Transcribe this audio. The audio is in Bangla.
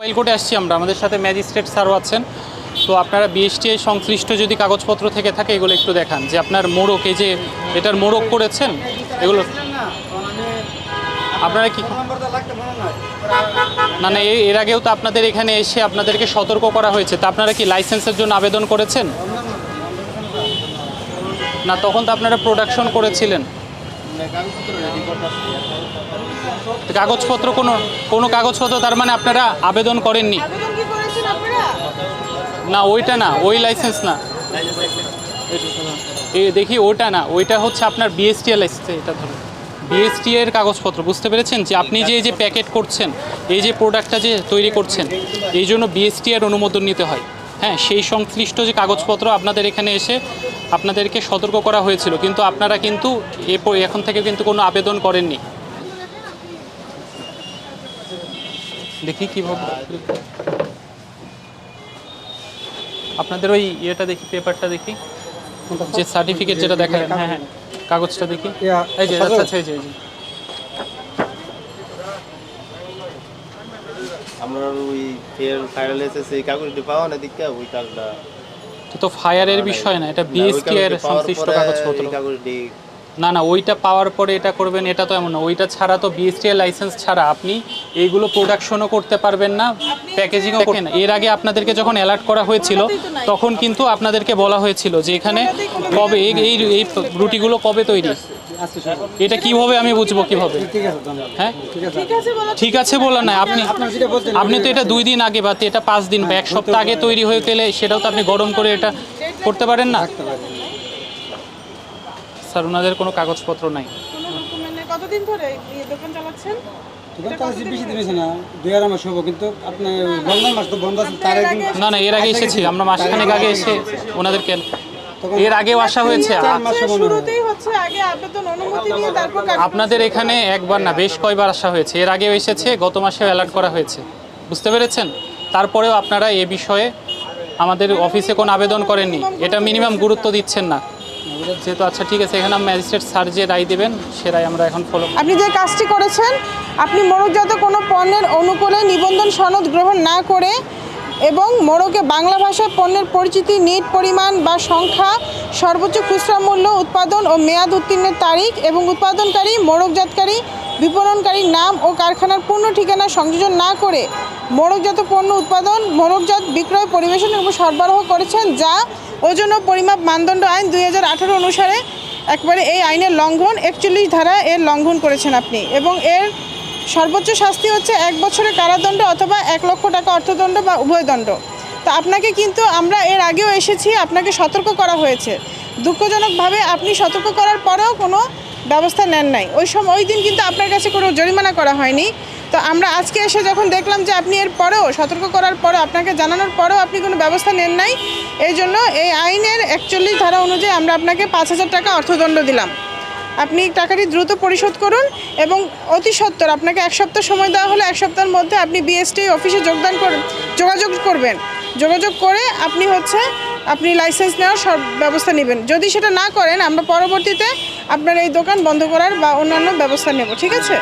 মোবাইল কোর্টে আসছি আমরা। আমাদের সাথে ম্যাজিস্ট্রেট স্যারও আছেন। তো আপনারা বিএসটিআই সংশ্লিষ্ট যদি কাগজপত্র থেকে থাকে, এগুলো একটু দেখান। যে আপনার মোড়ক, এই যে এটার মোড়ক করেছেন, এগুলো আপনারা কি না না এর আগেও তো আপনাদের এখানে এসে আপনাদেরকে সতর্ক করা হয়েছে। তা আপনারা কি লাইসেন্সের জন্য আবেদন করেছেন? না, তখন তো আপনারা প্রোডাকশন করেছিলেন। কাগজপত্র কোনো কোনো কাগজপত্র তার মানে আপনারা আবেদন করেননি? আবেদন কি করেছেন আপনারা? না ওইটা না ওই লাইসেন্স না। এ দেখি ওটা না ওইটা হচ্ছে আপনার বিএসটি এর লাইসেন্স এটা ধরুন। বিএসটি এর কাগজপত্র বুঝতে পেরেছেন? যে আপনি যে এই যে প্যাকেট করছেন এই যে প্রোডাক্টটা যে তৈরি করছেন এই জন্য বিএসটি এর অনুমোদন নিতে হয়। হ্যাঁ সেই সংশ্লিষ্ট যে কাগজপত্র আপনাদের এখানে এসে আপনাদেরকে সতর্ক করা হয়েছিল, কিন্তু আপনারা কিন্তু এ প- এখন থেকে কিন্তু কোনো আবেদন করেননি। দেখি কীভাবে। আপনাদের ওই ইয়েটা দেখি, পেপারটা দেখি। যে সার্টিফিকেট যেটা দেখায়। হ্যাঁ হ্যাঁ কাগজটা দেখি। এই যে আচ্ছা আচ্ছা এই যে এই যে। আমরা ওই ফের ফাইনাল এসেছে এই কাগজটি পাওয়া না দিকে ওই কাগজটা। এটা তো ফায়ারের বিষয় না এটা বিএসটি এর সংশ্লিষ্ট কাগজপত্র না না ওইটা পাওয়ার পরে এটা করবেন এটা তো এমন না ওইটা ছাড়া তো বিএসটি লাইসেন্স ছাড়া আপনি এইগুলো প্রোডাকশনও করতে পারবেন না প্যাকেজিংও করতে না। এর আগে আপনাদেরকে যখন অ্যালার্ট করা হয়েছিল তখন কিন্তু আপনাদেরকে বলা হয়েছিল যে এখানে কবে এই এই এই রুটিগুলো কবে তৈরি? এটা কীভাবে আমি বুঝব কীভাবে? ঠিক আছে ধন্যবাদ। হ্যাঁ? ঠিক আছে। বলো। ঠিক আছে বলা না আপনি আপনি তো এটা দুই দিন আগে বা এটা পাঁচ দিন বা এক সপ্তাহ আগে তৈরি হয়ে গেলে সেটাও তো আপনি গরম করে এটা করতে পারেন না? স্যার ওনাদের কোনো কাগজপত্র নাই। কোনো ডকুমেন্ট নেই কতদিন ধরে দোকান চালাচ্ছেন? দোকান তো আজ বেশি দিন হয়েছে না দুই আড়াই মাস হব কিন্তু আপনার রমজান মাস তো বন্ধ আছে তার একদিন না না এর আগে এসেছি আমরা মাসখানেক আগে এসে ওনাদেরকে তখন এর আগেও আসা হয়েছে। চার আ- মাস হচ্ছে। শুরুতেই হচ্ছে আগে আবেদন অনুমতি নিয়ে তারপর কাজ আপনাদের এখানে একবার না বেশ কয়বার আসা হয়েছে। এর আগেও এসেছে গত মাসেও অ্যালার্ট করা হয়েছে। বুঝতে পেরেছেন? তারপরেও আপনারা এ বিষয়ে আমাদের অফিসে কোনো আবেদন করেননি। এটা মিনিমাম গুরুত্ব দিচ্ছেন না। যেহেতু আচ্ছা ঠিক আছে এখানে ম্যাজিস্ট্রেট স্যার যে রায় দেবেন সে রায় আমরা এখন ফলো আপনি যে কাজটি করেছেন আপনি মোড়কজাত কোনো পণ্যের অনুকূলে নিবন্ধন সনদ গ্রহণ না করে এবং মোড়কে বাংলা ভাষায় পণ্যের পরিচিতি, নিট পরিমাণ বা সংখ্যা, সর্বোচ্চ খুচরা মূল্য, উৎপাদন ও মেয়াদ উত্তীর্ণের তারিখ এবং উৎপাদনকারী মোড়কজাতকারী বিপণনকারীর নাম ও কারখানার পূর্ণ ঠিকানা সংযোজন না করে মোড়কজাত পণ্য উৎপাদন মোড়কজাত বিক্রয় পরিবেশন এবং সরবরাহ করেছেন যা ওজন ও পরিমাপ মানদণ্ড আইন দুই হাজার আঠেরো অনুসারে একবারে এই আইনের লঙ্ঘন একচল্লিশ ধারা এর লঙ্ঘন করেছেন আপনি এবং এর সর্বোচ্চ শাস্তি হচ্ছে এক বছরের কারাদণ্ড অথবা এক লক্ষ টাকা অর্থদণ্ড বা উভয় দণ্ড। তো আপনাকে কিন্তু আমরা এর আগেও এসেছি, আপনাকে সতর্ক করা হয়েছে। দুঃখজনকভাবে আপনি সতর্ক করার পরেও কোনো ব্যবস্থা নেন নাই। ওই সময় ওই দিন কিন্তু আপনার কাছে কোনো জরিমানা করা হয়নি। তো আমরা আজকে এসে যখন দেখলাম যে আপনি এর পরেও সতর্ক করার পরেও, আপনাকে জানানোর পরেও আপনি কোনো ব্যবস্থা নেন নাই, এই জন্য এই আইনের একচল্লিশ ধারা অনুযায়ী আমরা আপনাকে পাঁচ হাজার টাকা অর্থদণ্ড দিলাম। আপনি টাকাটি দ্রুত পরিশোধ করুন এবং অতি সত্তর আপনাকে এক সপ্তাহ সময় দেওয়া হলে এক সপ্তাহের মধ্যে আপনি বিএসটি অফিসে যোগদান করুন যোগাযোগ করবেন। যোগাযোগ করে আপনি হচ্ছে, আপনি লাইসেন্স নেওয়ার সব ব্যবস্থা নেবেন। যদি সেটা না করেন, আমরা পরবর্তীতে আপনার এই দোকান বন্ধ করার বা অন্যান্য ব্যবস্থা নেব, ঠিক আছে?